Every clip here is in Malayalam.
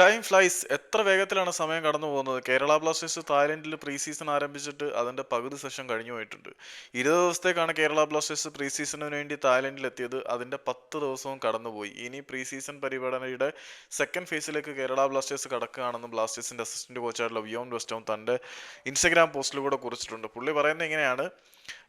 ടൈം ഫ്ലൈസ് എത്ര വേഗത്തിലാണ് സമയം കടന്നു പോകുന്നത്? കേരള ബ്ലാസ്റ്റേഴ്സ് തായ്ലൻഡിൽ പ്രീ സീസൺ ആരംഭിച്ചിട്ട് അതിന്റെ പകുതി സെഷൻ കഴിഞ്ഞു പോയിട്ടുണ്ട്. ഇരുപത് ദിവസത്തേക്കാണ് കേരള ബ്ലാസ്റ്റേഴ്സ് പ്രീ സീസണിന് വേണ്ടി തായ്ലൻഡിൽ എത്തിയത്. അതിന്റെ പത്ത് ദിവസവും കടന്നുപോയി ഇനി പ്രീ സീസൺ പരിപാടനയുടെ സെക്കൻഡ് ഫേസിലേക്ക് കേരള ബ്ലാസ്റ്റേഴ്സ് കടക്കുകയാണെന്ന് ബ്ലാസ്റ്റേഴ്സിന്റെ അസിസ്റ്റന്റ് കോച്ചായിട്ടുള്ള വിയോൺ വെസ്റ്റോം തന്റെ ഇൻസ്റ്റഗ്രാം പോസ്റ്റിലൂടെ കുറിച്ചിട്ടുണ്ട്. പുള്ളി പറയുന്നത് ഇങ്ങനെയാണ്.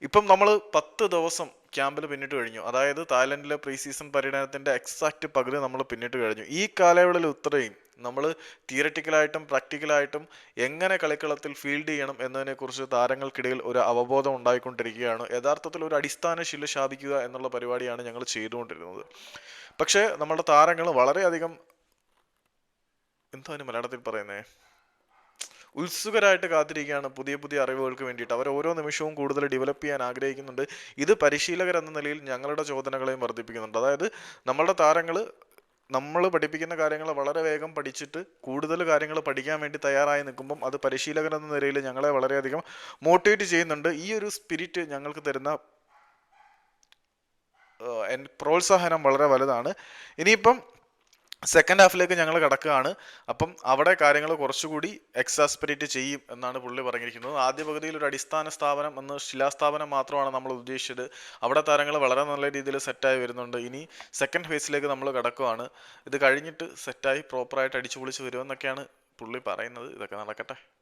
ഇപ്പം നമ്മൾ പത്ത് ദിവസം ക്യാമ്പിൽ പിന്നിട്ട് കഴിഞ്ഞു. അതായത് തായ്ലൻഡിലെ പ്രീ സീസൺ പര്യടനത്തിന്റെ എക്സാക്റ്റ് പകുതി നമ്മൾ പിന്നിട്ട് കഴിഞ്ഞു. ഈ കാലയളവിൽ ഉത്തരയും നമ്മൾ തിയററ്റിക്കലായിട്ടും പ്രാക്ടിക്കലായിട്ടും എങ്ങനെ കളിക്കളത്തിൽ ഫീൽഡ് ചെയ്യണം എന്നതിനെക്കുറിച്ച് താരങ്ങൾക്കിടയിൽ ഒരു അവബോധം ഉണ്ടായിക്കൊണ്ടിരിക്കുകയാണ്. യഥാർത്ഥത്തിൽ ഒരു അടിസ്ഥാന ശില ശാപിക്കുക എന്നുള്ള പരിപാടിയാണ് ഞങ്ങൾ ചെയ്തുകൊണ്ടിരുന്നത്. പക്ഷേ നമ്മുടെ താരങ്ങൾ വളരെയധികം എന്താണ് മലയാളത്തിൽ പറയുന്നത് ഉത്സുകരായിട്ട് കാത്തിരിക്കുകയാണ് പുതിയ പുതിയ അറിവുകൾക്ക് വേണ്ടിയിട്ട്. അവർ ഓരോ നിമിഷവും കൂടുതൽ ഡെവലപ്പ് ചെയ്യാൻ ആഗ്രഹിക്കുന്നുണ്ട്. ഇത് പരിശീലകർ എന്ന നിലയിൽ ഞങ്ങളുടെ ചോദനകളെയും വർദ്ധിപ്പിക്കുന്നുണ്ട്. അതായത് നമ്മളുടെ താരങ്ങൾ നമ്മൾ പഠിപ്പിക്കുന്ന കാര്യങ്ങൾ വളരെ വേഗം പഠിച്ചിട്ട് കൂടുതൽ കാര്യങ്ങൾ പഠിക്കാൻ വേണ്ടി തയ്യാറായി നിൽക്കുമ്പം അത് പരിശീലകൻ എന്ന നിലയിൽ ഞങ്ങളെ വളരെയധികം മോട്ടിവേറ്റ് ചെയ്യുന്നുണ്ട്. ഈ ഒരു സ്പിരിറ്റ് ഞങ്ങൾക്ക് തരുന്ന പ്രോത്സാഹനം വളരെ വലുതാണ്. ഇനിയിപ്പം സെക്കൻഡ് ഹാഫിലേക്ക് ഞങ്ങൾ കിടക്കുകയാണ്. അപ്പം അവിടെ കാര്യങ്ങൾ കുറച്ചുകൂടി എക്സാസ്പെരേറ്റ് ചെയ്യും എന്നാണ് പുള്ളി പറഞ്ഞിരിക്കുന്നത്. ആദ്യ പകുതിയിൽ ഒരു അടിസ്ഥാന സ്ഥാപനം എന്ന് ശിലാസ്ഥാപനം മാത്രമാണ് നമ്മൾ ഉദ്ദേശിച്ചത്. അവിടെ താരങ്ങൾ വളരെ നല്ല രീതിയിൽ സെറ്റായി വരുന്നുണ്ട്. ഇനി സെക്കൻഡ് ഫേസിലേക്ക് നമ്മൾ കിടക്കുകയാണ്. ഇത് കഴിഞ്ഞിട്ട് സെറ്റായി പ്രോപ്പറായിട്ട് അടിച്ചു പൊളിച്ച് വരുമെന്നൊക്കെയാണ് പുള്ളി പറയുന്നത്. ഇതൊക്കെ നടക്കട്ടെ.